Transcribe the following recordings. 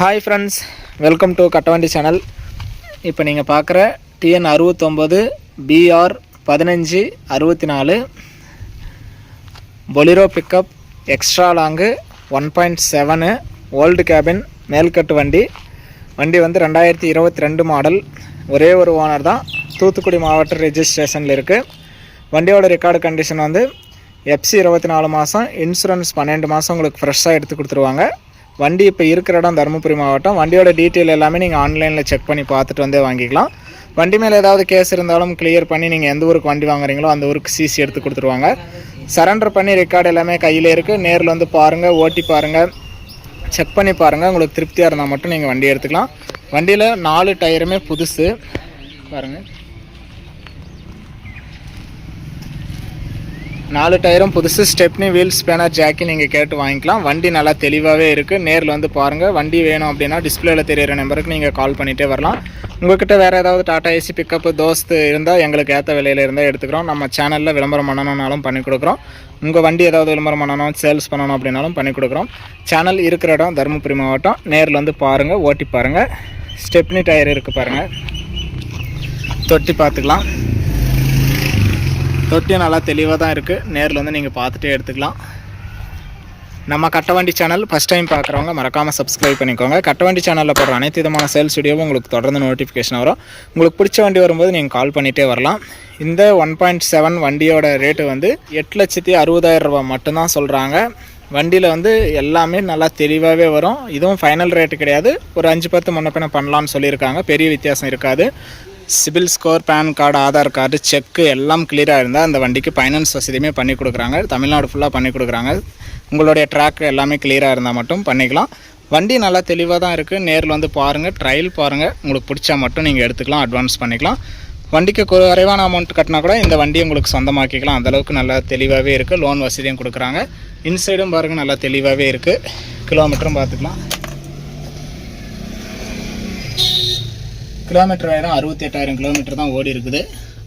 Hi friends welcome to Kattavandi channel இப்போ நீங்கள் பார்க்குற டிஎன் அறுபத்தொம்போது பிஆர் பதினஞ்சு அறுபத்தி நாலு Bolero pickup extra long one point seven old cabin மேல்கட்டு வண்டி. வண்டி வந்து ரெண்டாயிரத்தி இருபத்தி ரெண்டு மாடல் ஒரே ஒரு ஓனர் தான். தூத்துக்குடி மாவட்ட ரெஜிஸ்ட்ரேஷனில் இருக்குது வண்டியோட ரெக்கார்டு கண்டிஷன் வந்து எஃப்சி இருபத்தி நாலு மாதம் இன்சூரன்ஸ் பன்னெண்டு மாதம் உங்களுக்கு ஃப்ரெஷ்ஷாக எடுத்து கொடுத்துருவாங்க. வண்டி இப்போ இருக்கிற இடம் தருமபுரி மாவட்டம். வண்டியோட டீட்டெயில் எல்லாமே நீங்கள் ஆன்லைனில் செக் பண்ணி பார்த்துட்டு வந்தே வாங்கிக்கலாம். வண்டி மேலே ஏதாவது கேஸ் இருந்தாலும் கிளியர் பண்ணி நீங்கள் எந்த ஊருக்கு வண்டி வாங்குறீங்களோ அந்த ஊருக்கு சிசி எடுத்து கொடுத்துருவாங்க. சரண்டர் பண்ணி ரெக்கார்டு எல்லாமே கையில் இருக்குது நேரில் வந்து பாருங்கள் ஓட்டி பாருங்கள் செக் பண்ணி பாருங்கள் உங்களுக்கு திருப்தியாக இருந்தால் மட்டும் நீங்கள் வண்டி எடுத்துக்கலாம். வண்டியில் நாலு டயருமே புதுசு. பாருங்கள் நாலு டயரும் புதுசு. ஸ்டெப்னி வீல் ஸ்பேனர் ஜாக்கி நீங்கள் கேட்டு வாங்கிக்கலாம். வண்டி நல்லா தெளிவாகவே இருக்குது நேரில் வந்து பாருங்கள் வண்டி வேணும் அப்படின்னா டிஸ்பிளேல தெரியிற நம்பருக்கு நீங்கள் கால் பண்ணிகிட்டே வரலாம். உங்கள்கிட்ட வேறு ஏதாவது டாடா ஏசி பிக்கப்பு தோஸ்து இருந்தால் எங்களுக்கு ஏற்ற விலையில் இருந்தால் எடுத்துக்கிறோம். நம்ம சேனலில் விளம்பரம் பண்ணணும்னாலும் பண்ணி கொடுக்குறோம். உங்கள் வண்டி ஏதாவது விளம்பரம் பண்ணணும் சேல்ஸ் பண்ணணும் அப்படின்னாலும் பண்ணி கொடுக்குறோம். சேனல் இருக்கிற இடம் தருமபுரி மாவட்டம். நேரில் வந்து பாருங்கள் ஓட்டி பாருங்கள் ஸ்டெப்னி டயர் இருக்குது பாருங்கள் தொட்டி பார்த்துக்கலாம். தொட்டியும் நல்லா தெளிவாக தான் இருக்குது நேரில் வந்து நீங்கள் பார்த்துட்டே எடுத்துக்கலாம். நம்ம கட்டவண்டி சேனல் ஃபஸ்ட் டைம் பார்க்குறவங்க மறக்காமல் சப்ஸ்கிரைப் பண்ணிக்கோங்க. கட்டவண்டி சேனலில் போடுற அனைத்து விதமான சேல்ஸ் வீடியோவும் உங்களுக்கு தொடர்ந்து நோட்டிஃபிகேஷன் வரும். உங்களுக்கு பிடிச்ச வண்டி வரும்போது நீங்கள் கால் பண்ணிகிட்டே வரலாம். இந்த ஒன் பாயிண்ட் செவன் வண்டியோட ரேட்டு வந்து எட்டு லட்சத்தி அறுபதாயிரரூபா மட்டும்தான் சொல்கிறாங்க வண்டியில் வந்து எல்லாமே நல்லா தெளிவாகவே வரும். இதுவும் ஃபைனல் ரேட்டு கிடையாது. ஒரு அஞ்சு பத்து முன்ன பின்ன பண்ணலான்னு சொல்லியிருக்காங்க. பெரிய வித்தியாசம் இருக்காது. CIBIL score pan card Aadhaar card cheque எல்லாம் கிளியராக இருந்தால் அந்த வண்டிக்கு ஃபைனான்ஸ் வசதியுமே பண்ணி கொடுக்குறாங்க. தமிழ்நாடு ஃபுல்லாக பண்ணி கொடுக்குறாங்க. உங்களுடைய ட்ராக் எல்லாமே கிளியராக இருந்தால் மட்டும் பண்ணிக்கலாம். வண்டி நல்லா தெளிவாக தான் இருக்குது நேரில் வந்து பாருங்கள் ட்ரையல் பாருங்கள் உங்களுக்கு பிடிச்சா மட்டும் நீங்கள் எடுத்துக்கலாம் அட்வான்ஸ் பண்ணிக்கலாம். வண்டிக்கு குறைவான அமௌண்ட் கட்டினா கூட இந்த வண்டியை உங்களுக்கு சொந்தமாக்கிக்கலாம். அந்தளவுக்கு நல்லா தெளிவாகவே இருக்குது லோன் வசதியும் கொடுக்குறாங்க. இன்சைடும் பாருங்கள் நல்லா தெளிவாகவே இருக்குது கிலோமீட்டரும் பார்த்துக்கலாம். கிலோமீட்டர் ஆயிரம் அறுபத்தி எட்டாயிரம் கிலோமீட்டர் தான் ஓடி இருக்குது.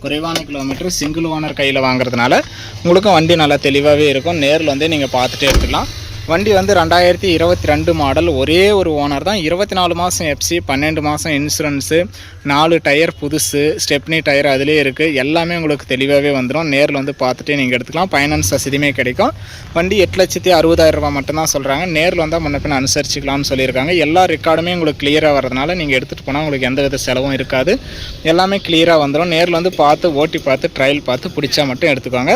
குறைவான கிலோமீட்டர் சிங்கிள் ஓனர் கையில் வாங்குறதுனால உங்களுக்கும் வண்டி நல்லா தெளிவாகவே இருக்கும். நேரில் வந்து நீங்கள் பார்த்துட்டே எடுத்துக்கலாம் வண்டி வந்து ரெண்டாயிரத்தி இருபத்தி ரெண்டு மாடல் ஒரே ஒரு ஓனர் தான். இருபத்தி நாலு மாதம் எஃப்சி பன்னெண்டு மாதம் இன்சூரன்ஸு நாலு டயர் புதுசு ஸ்டெப்னி டயர் அதிலே இருக்குது எல்லாமே உங்களுக்கு தெளிவாகவே வந்துடும் நேரில் வந்து பார்த்துட்டே நீங்கள் எடுத்துக்கலாம். ஃபைனான்ஸ் வசதியுமே கிடைக்கும். வண்டி எட்டு லட்சத்தி அறுபதாயிரம் ரூபாய் மட்டும்தான் சொல்கிறாங்க நேரில் வந்தால் முன்ன பின்ன அனுசரிச்சிக்கலாம்னு சொல்லியிருக்காங்க. எல்லா ரெக்கார்டுமே உங்களுக்கு கிளியராக வரதுனால நீங்கள் எடுத்துகிட்டு போனால் உங்களுக்கு எந்த வித செலவும் இருக்காது. எல்லாமே கிளியராக வந்துடும் நேரில் வந்து பார்த்து ஓட்டி பார்த்து ட்ரையல் பார்த்து பிடிச்சா மட்டும் எடுத்துக்கோங்க.